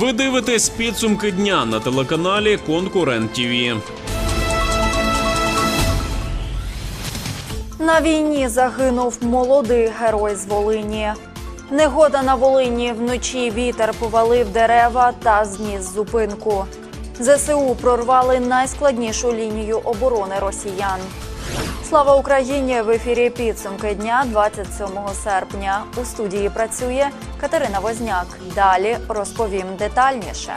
Ви дивитесь підсумки дня на телеканалі Конкурент ТІВІ. На війні загинув молодий герой з Волині. Негода на Волині вночі вітер повалив дерева та зніс зупинку. ЗСУ прорвали найскладнішу лінію оборони росіян. Слава Україні! В ефірі підсумки дня 27 серпня. У студії працює Катерина Возняк. Далі розповім детальніше.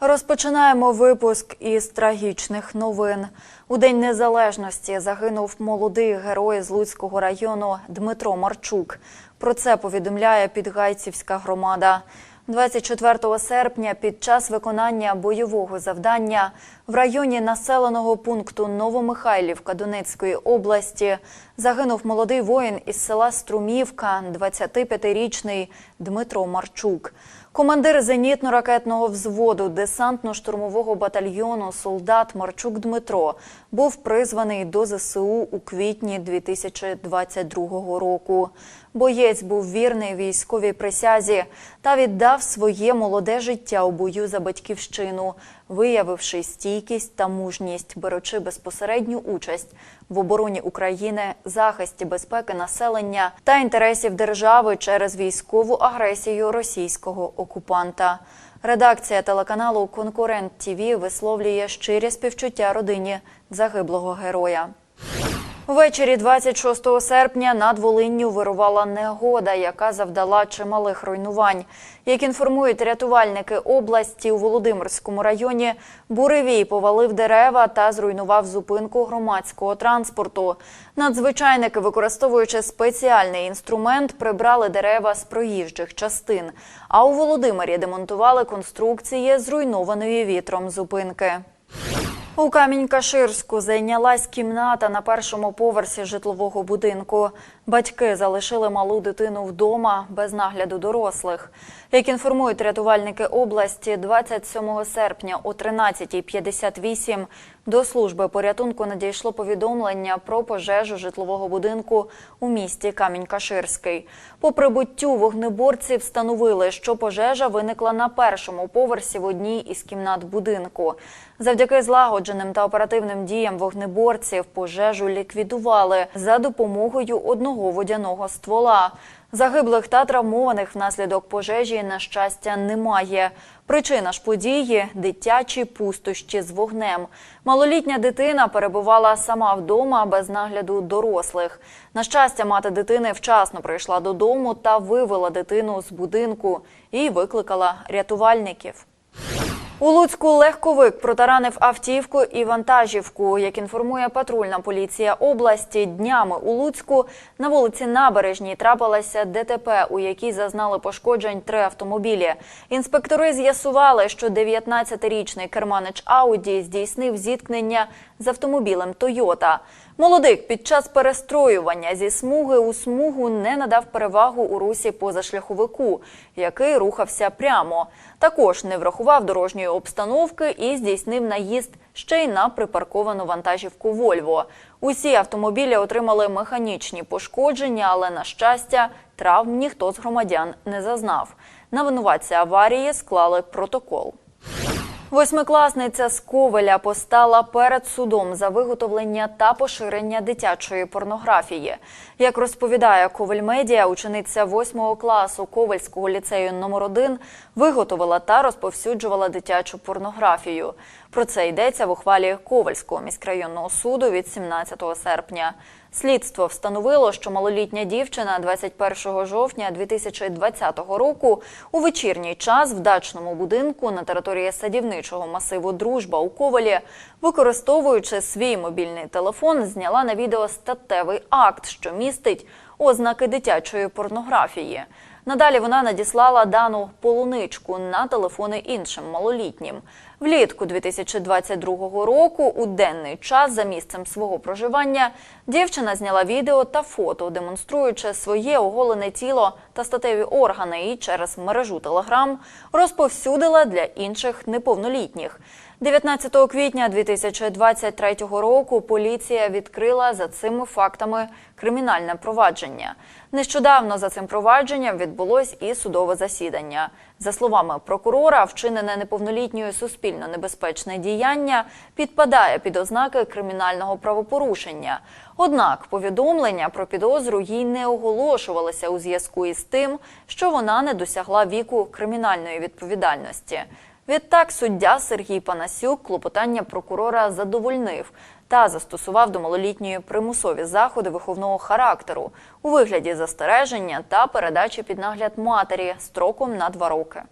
Розпочинаємо випуск із трагічних новин. У День Незалежності загинув молодий герой з Луцького району Дмитро Марчук. Про це повідомляє Підгайцівська громада. 24 серпня під час виконання бойового завдання в районі населеного пункту Новомихайлівка Донецької області загинув молодий воїн із села Струмівка, 25-річний Дмитро Марчук. Командир зенітно-ракетного взводу десантно-штурмового батальйону солдат Марчук Дмитро був призваний до ЗСУ у квітні 2022 року. Боєць був вірний військовій присязі та віддав своє молоде життя у бою за батьківщину, виявивши стійкість та мужність, беручи безпосередню участь в обороні України, захисті безпеки населення та інтересів держави через військову агресію російського окупанта. Редакція телеканалу Конкурент ТІВІ висловлює щирі співчуття родині загиблого героя. Ввечері 26 серпня над Волинню вирувала негода, яка завдала чималих руйнувань. Як інформують рятувальники області у Володимирському районі, буревій повалив дерева та зруйнував зупинку громадського транспорту. Надзвичайники, використовуючи спеціальний інструмент, прибрали дерева з проїжджих частин. А у Володимирі демонтували конструкції зруйнованої вітром зупинки. У Камінь-Каширську зайнялась кімната на першому поверсі житлового будинку. Батьки залишили малу дитину вдома без нагляду дорослих. Як інформують рятувальники області, 27 серпня о 13.58 до служби порятунку надійшло повідомлення про пожежу житлового будинку у місті Камінь-Каширський. По прибуттю вогнеборці встановили, що пожежа виникла на першому поверсі в одній із кімнат будинку. Завдяки злагодженим та оперативним діям вогнеборців пожежу ліквідували за допомогою одного водяного ствола. Загиблих та травмованих внаслідок пожежі, на щастя, немає. Причина ж події дитячі пустощі з вогнем. Малолітня дитина перебувала сама вдома без нагляду дорослих. На щастя, мати дитини вчасно прийшла додому та вивела дитину з будинку і викликала рятувальників. У Луцьку легковик протаранив автівку і вантажівку. Як інформує патрульна поліція області, днями у Луцьку на вулиці Набережній трапилася ДТП, у якій зазнали пошкоджень три автомобілі. Інспектори з'ясували, що 19-річний керманич Ауді здійснив зіткнення з автомобілем Тойота. Молодик під час перестроювання зі смуги у смугу не надав перевагу у русі позашляховику, який рухався прямо. Також не врахував дорожньої обстановки і здійснив наїзд ще й на припарковану вантажівку Вольво. Усі автомобілі отримали механічні пошкодження, але на щастя, травм ніхто з громадян не зазнав. На винуватця аварії склали протокол. Восьмикласниця з Ковеля постала перед судом за виготовлення та поширення дитячої порнографії. Як розповідає Ковель Медіа, учениця восьмого класу Ковельського ліцею номер 1 виготовила та розповсюджувала дитячу порнографію. Про це йдеться в ухвалі Ковельського міськрайонного суду від 17 серпня. Слідство встановило, що малолітня дівчина 21 жовтня 2020 року у вечірній час в дачному будинку на території садівничого масиву Дружба у Ковалі, використовуючи свій мобільний телефон, зняла на відео статевий акт, що містить ознаки дитячої порнографії. Надалі вона надіслала дану полуничку на телефони іншим малолітнім. Влітку 2022 року у денний час за місцем свого проживання дівчина зняла відео та фото, демонструючи своє оголене тіло та статеві органи, і через мережу Телеграм розповсюдила для інших неповнолітніх. 19 квітня 2023 року поліція відкрила за цими фактами кримінальне провадження. Нещодавно за цим провадженням відбулось і судове засідання. За словами прокурора, вчинене неповнолітньою суспільно небезпечне діяння підпадає під ознаки кримінального правопорушення. Однак повідомлення про підозру їй не оголошувалися у зв'язку із тим, що вона не досягла віку кримінальної відповідальності. Відтак суддя Сергій Панасюк клопотання прокурора задовольнив та застосував до малолітньої примусові заходи виховного характеру у вигляді застереження та передачі під нагляд матері строком на два роки.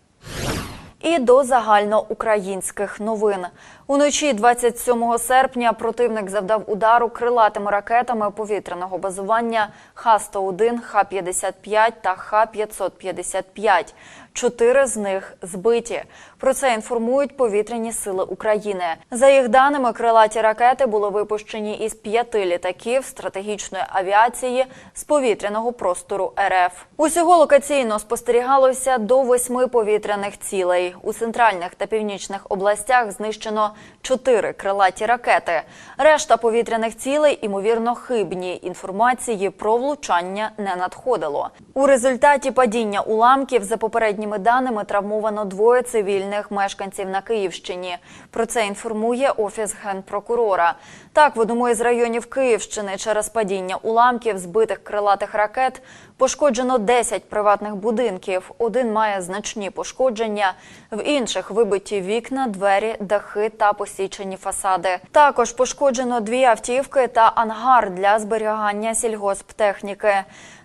І до загальноукраїнських новин. Уночі 27 серпня противник завдав удару крилатими ракетами повітряного базування Х-101, Х-55 та Х-555. Чотири з них збиті. Про це інформують повітряні сили України. За їх даними, крилаті ракети були випущені із п'яти літаків стратегічної авіації з повітряного простору РФ. Усього локаційно спостерігалося до восьми повітряних цілей. У центральних та північних областях знищено чотири крилаті ракети. Решта повітряних цілей, імовірно, хибні. Інформації про влучання не надходило. У результаті падіння уламків за попередніми даними травмовано двоє цивільних мешканців на Київщині. Про це інформує офіс генпрокурора. Так, в одному із районів Київщини через падіння уламків збитих крилатих ракет пошкоджено 10 приватних будинків. Один має значні пошкодження, в інших вибиті вікна, двері, дахи та посічені фасади. Також пошкоджено дві автівки та ангар для зберігання сільгосптехніки.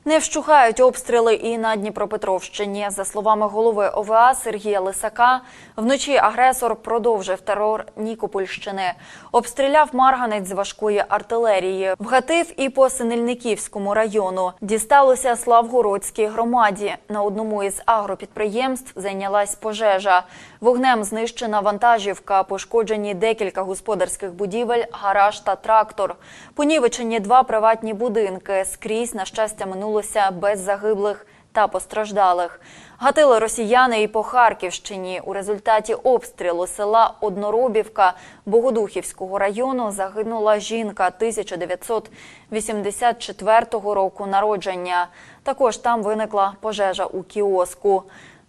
Не вщухають обстріли і на Дніпропетровщині. За словами голови ОВА Сергія Лисака, вночі агресор продовжив терор Нікопольщини. Обстріляв Марганець з важкої артилерії. Вгатив і по Синельниківському району. Дісталося Славгородській громаді. На одному із агропідприємств зайнялась пожежа. Вогнем знищена вантажівка, пошкоджені декілька господарських будівель, гараж та трактор. Понівечені два приватні будинки. Скрізь, на щастя, минулося без загиблих та постраждалих. Гатили росіяни і по Харківщині. У результаті обстрілу села Одноробівка Богодухівського району загинула жінка 1984 року народження. Також там виникла пожежа у кіоску.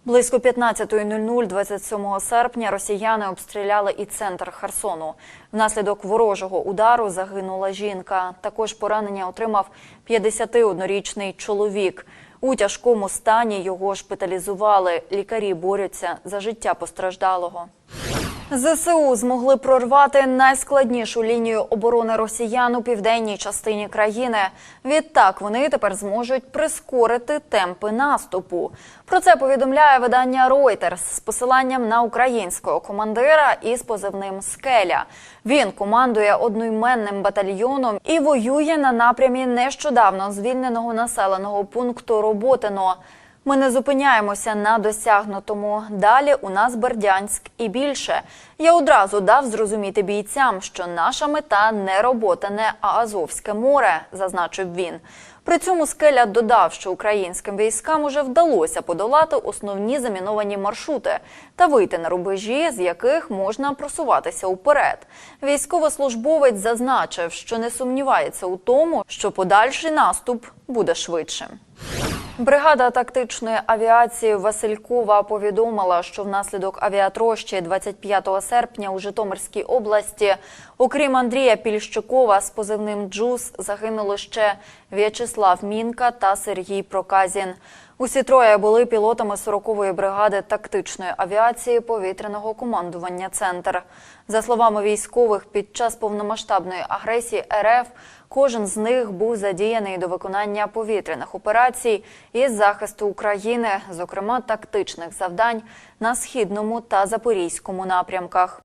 Близько 15.00 27 серпня росіяни обстріляли і центр Херсону. Внаслідок ворожого удару загинула жінка. Також поранення отримав 51-річний чоловік. У тяжкому стані його шпиталізували. Лікарі борються за життя постраждалого. ЗСУ змогли прорвати найскладнішу лінію оборони росіян у південній частині країни. Відтак вони тепер зможуть прискорити темпи наступу. Про це повідомляє видання Reuters з посиланням на українського командира із позивним Скеля. Він командує одноіменним батальйоном і воює на напрямі нещодавно звільненого населеного пункту Роботино. Ми не зупиняємося на досягнутому. Далі у нас Бердянськ і більше. Я одразу дав зрозуміти бійцям, що наша мета не Роботине, а Азовське море, зазначив він. При цьому скеля додав, що українським військам уже вдалося подолати основні заміновані маршрути та вийти на рубежі, з яких можна просуватися уперед. Військовослужбовець зазначив, що не сумнівається у тому, що подальший наступ буде швидшим. Бригада тактичної авіації Василькова повідомила, що внаслідок авіатрощі 25 серпня у Житомирській області, окрім Андрія Пільщикова з позивним Джус, загинули ще В'ячеслав Мінка та Сергій Проказін. Усі троє були пілотами 40-ї бригади тактичної авіації повітряного командування Центр. За словами військових, під час повномасштабної агресії РФ кожен з них був задіяний до виконання повітряних операцій із захисту України, зокрема тактичних завдань на східному та запорізькому напрямках.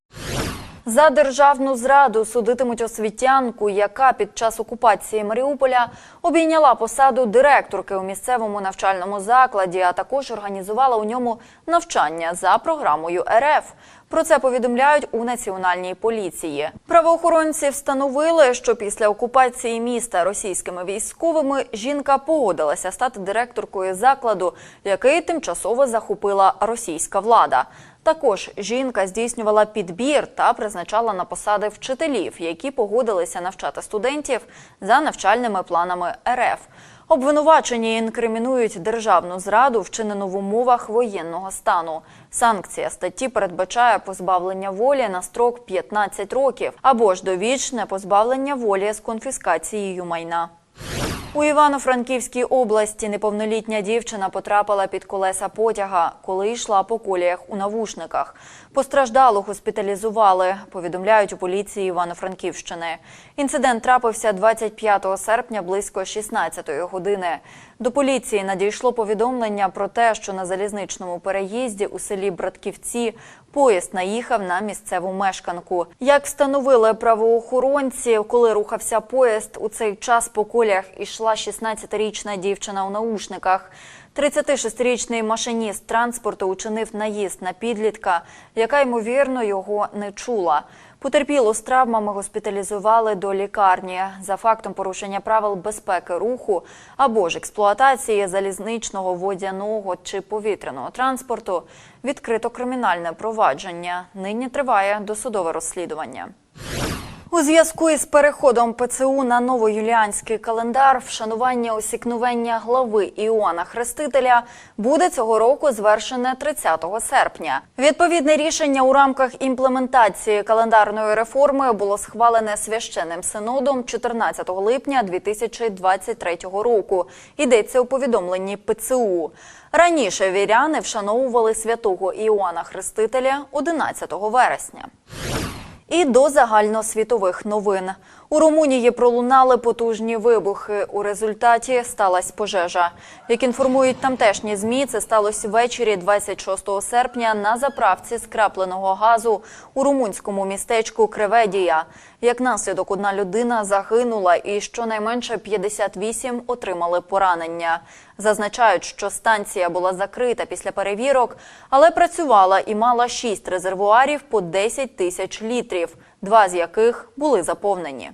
За державну зраду судитимуть освітянку, яка під час окупації Маріуполя обійняла посаду директорки у місцевому навчальному закладі, а також організувала у ньому навчання за програмою РФ. Про це повідомляють у національній поліції. Правоохоронці встановили, що після окупації міста російськими військовими жінка погодилася стати директоркою закладу, який тимчасово захопила російська влада. Також жінка здійснювала підбір та призначала на посади вчителів, які погодилися навчати студентів за навчальними планами РФ. Обвинувачені інкримінують державну зраду, вчинену в умовах воєнного стану. Санкція статті передбачає позбавлення волі на строк 15 років або ж довічне позбавлення волі з конфіскацією майна. У Івано-Франківській області неповнолітня дівчина потрапила під колеса потяга, коли йшла по коліях у навушниках. Постраждалу госпіталізували, повідомляють у поліції Івано-Франківщини. Інцидент трапився 25 серпня близько 16-ї години. До поліції надійшло повідомлення про те, що на залізничному переїзді у селі Братківці поїзд наїхав на місцеву мешканку. Як встановили правоохоронці, коли рухався поїзд, у цей час по колях ішла 16-річна дівчина у наушниках. 36-річний машиніст транспорту учинив наїзд на підлітка, яка ймовірно його не чула. Потерпілу з травмами госпіталізували до лікарні за фактом порушення правил безпеки руху або ж експлуатації залізничного, водяного чи повітряного транспорту. Відкрито кримінальне провадження. Нині триває досудове розслідування. У зв'язку із переходом ПЦУ на новоюліанський календар вшанування осікновення глави Іоанна Хрестителя буде цього року звершене 30 серпня. Відповідне рішення у рамках імплементації календарної реформи було схвалене священним синодом 14 липня 2023 року. Йдеться у повідомленні ПЦУ. Раніше віряни вшановували святого Іоанна Хрестителя 11 вересня. І до загальносвітових новин у Румунії пролунали потужні вибухи. У результаті сталася пожежа. Як інформують тамтешні змі, це сталося ввечері 26 серпня на заправці скрапленого газу у румунському містечку Креведія. Як наслідок, одна людина загинула, і щонайменше 58 отримали поранення. Зазначають, що станція була закрита після перевірок, але працювала і мала шість резервуарів по 10 тисяч літрів, два з яких були заповнені.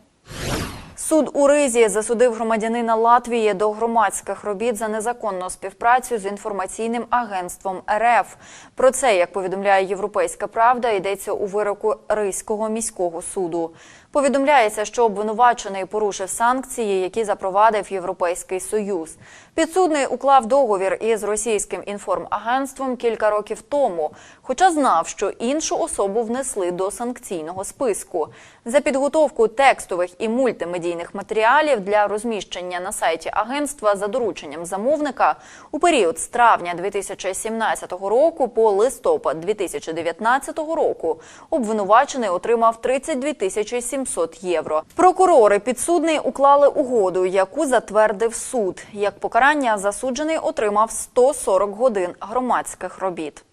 Суд у Ризі засудив громадянина Латвії до громадських робіт за незаконну співпрацю з інформаційним агентством РФ. Про це, як повідомляє Європейська Правда, йдеться у вироку Ризького міського суду. Повідомляється, що обвинувачений порушив санкції, які запровадив Європейський Союз. Підсудний уклав договір із російським інформагентством кілька років тому, хоча знав, що іншу особу внесли до санкційного списку. За підготовку текстових і мультимедійних матеріалів для розміщення на сайті агентства за дорученням замовника у період з травня 2017 року по листопад 2019 року обвинувачений отримав 32 тисячі 700 євро. Прокурори підсудний уклали угоду, яку затвердив суд. Як покарання засуджений отримав 140 годин громадських робіт.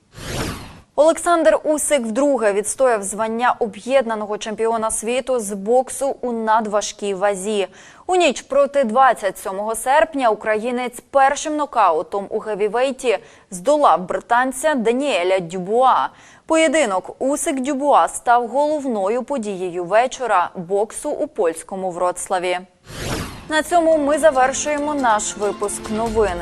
Олександр Усик вдруге відстояв звання об'єднаного чемпіона світу з боксу у надважкій вазі. У ніч проти 27 серпня українець першим нокаутом у гевівейті здолав британця Даніеля Дюбуа. Поєдинок Усик Дюбуа став головною подією вечора боксу у польському Вроцлаві. На цьому ми завершуємо наш випуск новин.